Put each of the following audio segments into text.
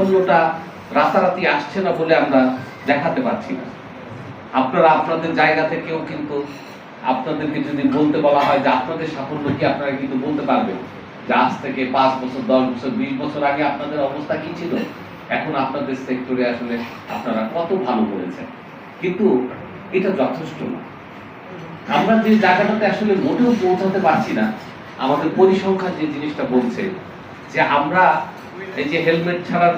সাফল্যটা রাতারাতি আসছে না বলে আমরা দেখাতে পারছি না। আপনারা আপনাদের জায়গা থেকেও কিন্তু আপনাদেরকে যদি বলতে বলা হয় যে আপনাদের সাফল্য কি আপনারা কিন্তু বলতে পারবেন? যে আজ থেকে পাঁচ বছর, দশ বছর, বিশ বছর আগে আপনাদের অবস্থা কি ছিল? এখন আপনাদের সেক্টরে আসলে আপনারা কত ভালো করেছেন? কিন্তু এটা যথেষ্ট না। আমরা যে জায়গাটাতে আসলে মোটেও পৌঁছাতে পারছি না, আমাদের পরিসংখ্যান যে জিনিসটা বলছে, যে আমরা এই যে হেলমেট ছাড়ার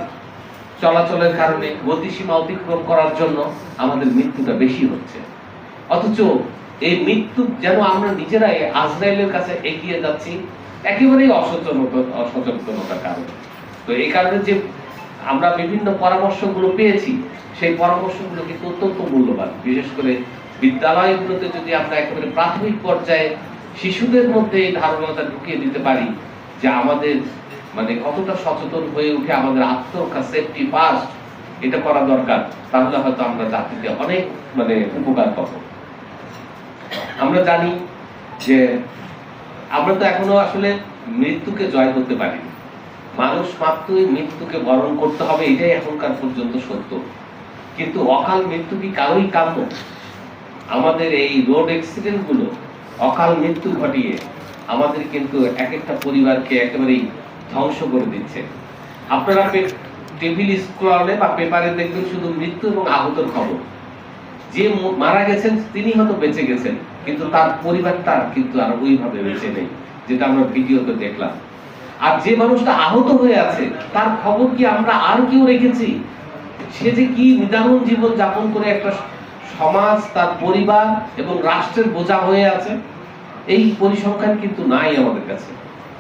চলাচলের কারণে গতিসীমা অতিক্রম করার জন্য আমাদের মৃত্যুটা বেশি হচ্ছে। অথচ এই মৃত্যু যেন আমরা নিজেরাই আজরাইলের কাছে এগিয়ে যাচ্ছি, একেবারেই অসচেতনতা, অসচেতনতার কারণে। তো এই কারণে যে আমরা বিভিন্ন পরামর্শগুলো পেয়েছি, সেই পরামর্শগুলো কিন্তু অত্যন্ত মূল্যবান। বিশেষ করে বিদ্যালয়গুলোতে যদি আমরা একেবারে প্রাথমিক পর্যায়ে শিশুদের মধ্যে এই ধারণাটা ঢুকিয়ে দিতে পারি যে আমাদের মানে কতটা সচেতন হয়ে উঠে আমাদের আত্মরক্ষা সেফটি ফার্স্ট এটা করা দরকার, তাহলে হয়তো আমরা জাতিতে অনেক মানে উপকার পাবো। আমরা জানি যে আমরা তো এখনও আসলে মৃত্যুকে জয় করতে পারিনি। মানুষ মাত্রই মৃত্যুকে বরণ করতে হবে, এটাই এখনকার পর্যন্ত সত্য। কিন্তু অকাল মৃত্যু কি কারোই কাম্য? আমাদের এই রোড অ্যাক্সিডেন্টগুলো অকাল মৃত্যু ঘটিয়ে আমাদের কিন্তু এক একটা পরিবারকে একেবারেই ধ্বংস করে দিচ্ছে। আপনারা টেবিল স্ক্রলে বা পেপারে দেখবেন শুধু মৃত্যু এবং আহতর খবর। যে মারা গেছেন, তিনি হয়তো বেঁচে গেছেন, কিন্তু তার পরিবারটা কিন্তু আর ওইভাবে বেঁচে নেই, যেটা আমরা ভিডিওতে দেখলাম। আর যে মানুষটা আহত হয়ে আছে, তার খবর কি আমরা আর কেউ রেখেছি? সে যে কি নিদারুণ জীবন যাপন করে একটা সমাজ, তার পরিবার এবং রাষ্ট্রের বোঝা হয়ে আছে, এই পরিসংখ্যান কিন্তু নাই আমাদের কাছে।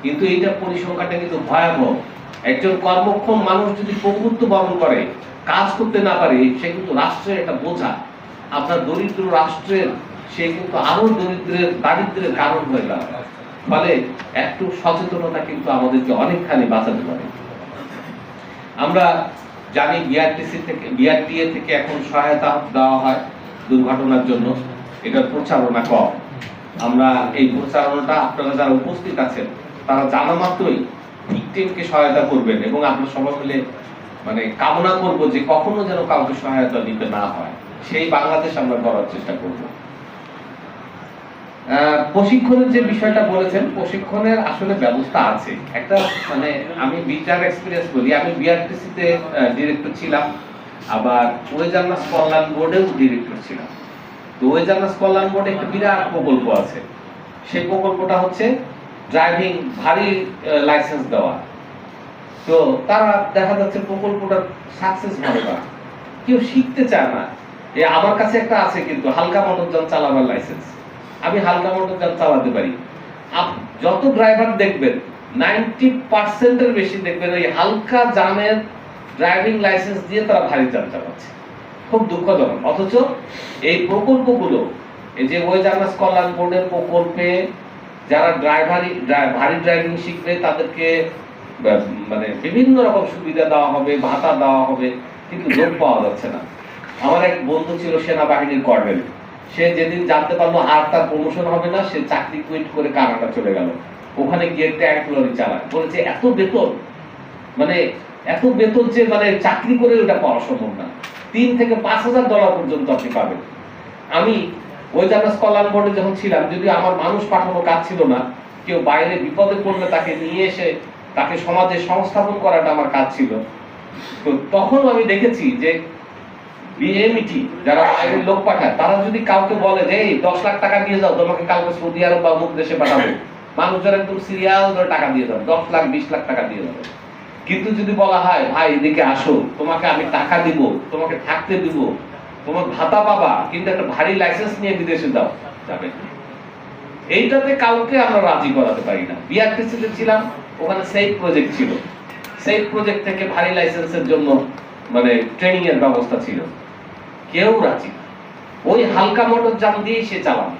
কিন্তু এইটা পরিসংখ্যানটা কিন্তু ভয়াবহ। একজন কর্মক্ষম মানুষ যদি প্রভুত্ব বরণ করে, কাজ করতে না পারে, সে কিন্তু রাষ্ট্রের একটা বোঝা। আপনার দরিদ্র রাষ্ট্রের, সে কিন্তু আরও দরিদ্রের, দারিদ্রের কারণ হয়ে দাঁড়ায় ফলে একটু সচেতনতা কিন্তু আমাদেরকে অনেকখানি বাঁচাতে পারে। আমরা জানি বিআরটিসি থেকে বিআরটিএ থেকে এখন সহায়তা দেওয়া হয় দুর্ঘটনার জন্য। এটার প্রচারণা কম। আমরা এই প্রচারণাটা আপনারা যারা উপস্থিত আছেন তারা জানা মাত্রই ভিকটিমকে সহায়তা করবেন এবং আমরা সবাই মিলে মানে কামনা করব যে কখনো যেন কাউকে সহায়তা দিতে না হয়। সেই বাংলাদেশ আমরা করার চেষ্টা করব। প্রশিক্ষণের যে বিষয়টা বলেছেন, প্রশিক্ষণের আসলে ব্যবস্থা আছে। একটা মানে আমি বিচার এক্সপিরিয়েন্স বলি, আমি বিআরটিসি তে ডিরেক্টর ছিলাম। আবার ওয়েজার্নাস কল্যাণ বোর্ডেও ডিরেক্টর ছিলাম। তো ওয়েজার্নাস কল্যাণ বোর্ডে একটা বিরাট প্রকল্প আছে। সেই প্রকল্পটা হচ্ছে ড্রাইভিং ভারী লাইসেন্স দেওয়া। তো তারা দেখা যাচ্ছে প্রকল্পটা সাকসেস হবে না। কেউ শিখতে চায় না। এ আমার কাছে একটা আছে কিন্তু, হালকা মোটরযান চালাবার লাইসেন্স আমি হালকা মোটরযান চালাতে পারি। যত ড্রাইভার দেখবেন নাইনটি পার্সেন্টের বেশি দেখবেন ওই হালকা যানের ড্রাইভিং লাইসেন্স দিয়ে তারা ভারী যান চালাচ্ছে। খুব দুঃখজনক। অথচ এই প্রকল্পগুলো, এই যে ওয়েজার্নাস কল্যাণ বোর্ডের প্রকল্পে যারা ড্রাইভারি, ড্রাই- ভারী ড্রাইভিং শিখবে তাদেরকে মানে বিভিন্ন রকম সুবিধা দেওয়া হবে, ভাতা দেওয়া হবে, কিন্তু লোক পাওয়া যাচ্ছে না। আমার এক বন্ধু ছিল সেনাবাহিনীর কর্নেল। সে যেদিন জানতে পারল আর তার প্রমোশন হবে না, সে চাকরি কুইট করে কানাডা চলে গেল। ওখানে গিয়ে ট্যাঙ্ক লরি চালায়। বলেছে, এত বেতন? মানে এত বেতন যে মানে চাকরি করে ওটা পাওয়া সম্ভব না। তিন থেকে পাঁচ হাজার ডলার পর্যন্ত আপনি পাবেন। আমি ওই জানাস কল্যাণ বোর্ডে যখন ছিলাম যদি আমার মানুষ পাঠানো কাজ ছিল না কেউ বাইরে বিপদে পড়লে তাকে নিয়ে এসে তাকে সমাজে সংস্থাপন করাটা আমার কাজ ছিল। তো তখন আমি দেখেছি যে বিএমইটি যারা বাইরের লোক পাঠায় তারা যদি কাউকে বলে যে এই দশ লাখ টাকা দিয়ে যাও তোমাকে কালকে সৌদি আরব বা অমুক দেশে পাঠাবো। মানুষজন একদম সিরিয়াল ধরে টাকা দিয়ে যাবে দশ লাখ বিশ লাখ টাকা দিয়ে যাবে কিন্তু যদি বলা হয় ভাই এদিকে আসো তোমাকে আমি টাকা দিব তোমাকে থাকতে দিব তোমার ভাতা পাবা, কিন্তু একটা ভারী লাইসেন্স নিয়ে বিদেশে যাও, যাবে। এইটাতে কাউকে আমরা রাজি করাতে পারি না। বিআরটিসিতে ছিলাম, ওখানে সেফ প্রজেক্ট ছিল। সেফ প্রজেক্ট থেকে ভারী লাইসেন্সের জন্য মানে ট্রেনিং এর ব্যবস্থা ছিল। কেউ রাজি ওই হালকা মোটর যান দিয়েই সে চালানো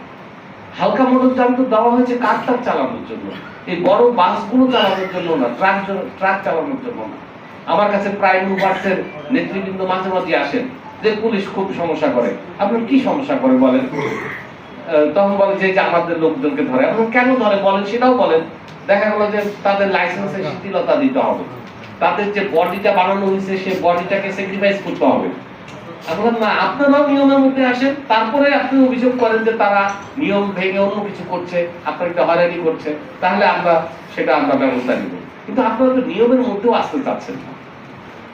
হালকা মোটর যান তো দেওয়া হয়েছে কার ট্রাক চালানোর জন্য। এই বড় বাসগুলো চালানোর জন্য না ট্রাক ট্রাক চালানোর জন্য না। আমার কাছে প্রাইম মুভার্সের নেতৃবৃন্দ মাঝে মাঝে আসেন। যে পুলিশ খুব সমস্যা করে। আপনার কি সমস্যা করে বলেন? তখন বলে যে আমাদের লোকজনকে ধরে। এখন কেন ধরে বলেন? সেটাও বলেন। দেখা গেল যে তাদের লাইসেন্সে শিথিলতা দিতে হবে। তাদের যে বডিটা বানানো হয়েছে সেই বডিটাকে স্যাক্রিফাইস করতে হবে। এখন না আপনারাও নিয়মের মধ্যে আসেন। তারপরে আপনি অভিযোগ করেন যে তারা নিয়ম ভেঙে অন্য কিছু করছে আপনাকে হয়রানি করছে। তাহলে আমরা সেটা আমরা ব্যবস্থা নিব। কিন্তু আপনারা তো নিয়মের মধ্যেও আসতে চাচ্ছেন না।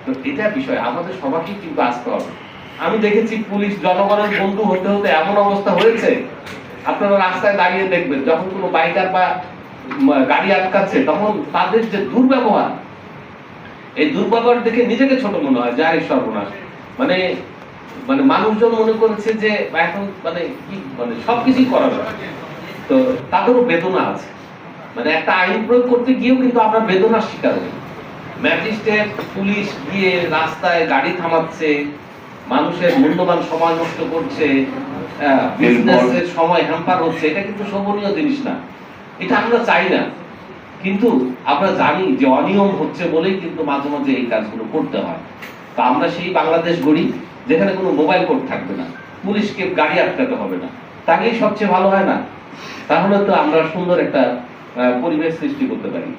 তো এটা বিষয় আমাদের সবাইকে কিন্তু আসতে হবে। আমি দেখেছি পুলিশ জনগণের বন্ধু হতে হতে এমন অবস্থা হয়েছে। আপনারা রাস্তায় দাঁড়িয়ে দেখবেন, যখন কোনো বাইকার বা গাড়ি আটকাচ্ছে, তখন তাদের যে দুর্ব্যবহার, এই দুর্ব্যবহার দেখে নিজেকে ছোট মনে হয় যাই সর্বনাশ। মানে মানে মানুষজন মনে করেছে যে এখন মানে কি মানে সবকিছুই করা যায়। তো তাদেরও বেদনা আছে। মানে একটা আইন প্রয়োগ করতে গিয়েও কিন্তু আমরা বেদনার শিকার হই। ম্যাজিস্ট্রেট, পুলিশ গিয়ে রাস্তায় গাড়ি থামাচ্ছে মানুষের মূল্যবান সময় নষ্ট করছে বিজনেসের সময় হ্যাম্পার হচ্ছে এটা কিন্তু শোভনীয় জিনিস না। এটা আমরা চাই না। কিন্তু আমরা জানি যে অনিয়ম হচ্ছে বলেই কিন্তু মাঝে মাঝে এই কাজগুলো করতে হয়। তা আমরা সেই বাংলাদেশ গড়ি যেখানে কোনো মোবাইল কোড থাকবে না। পুলিশকে গাড়ি আটকাতে হবে না। তাহলেই সবচেয়ে ভালো হয় না। তাহলে তো আমরা সুন্দর একটা পরিবেশ সৃষ্টি করতে পারি।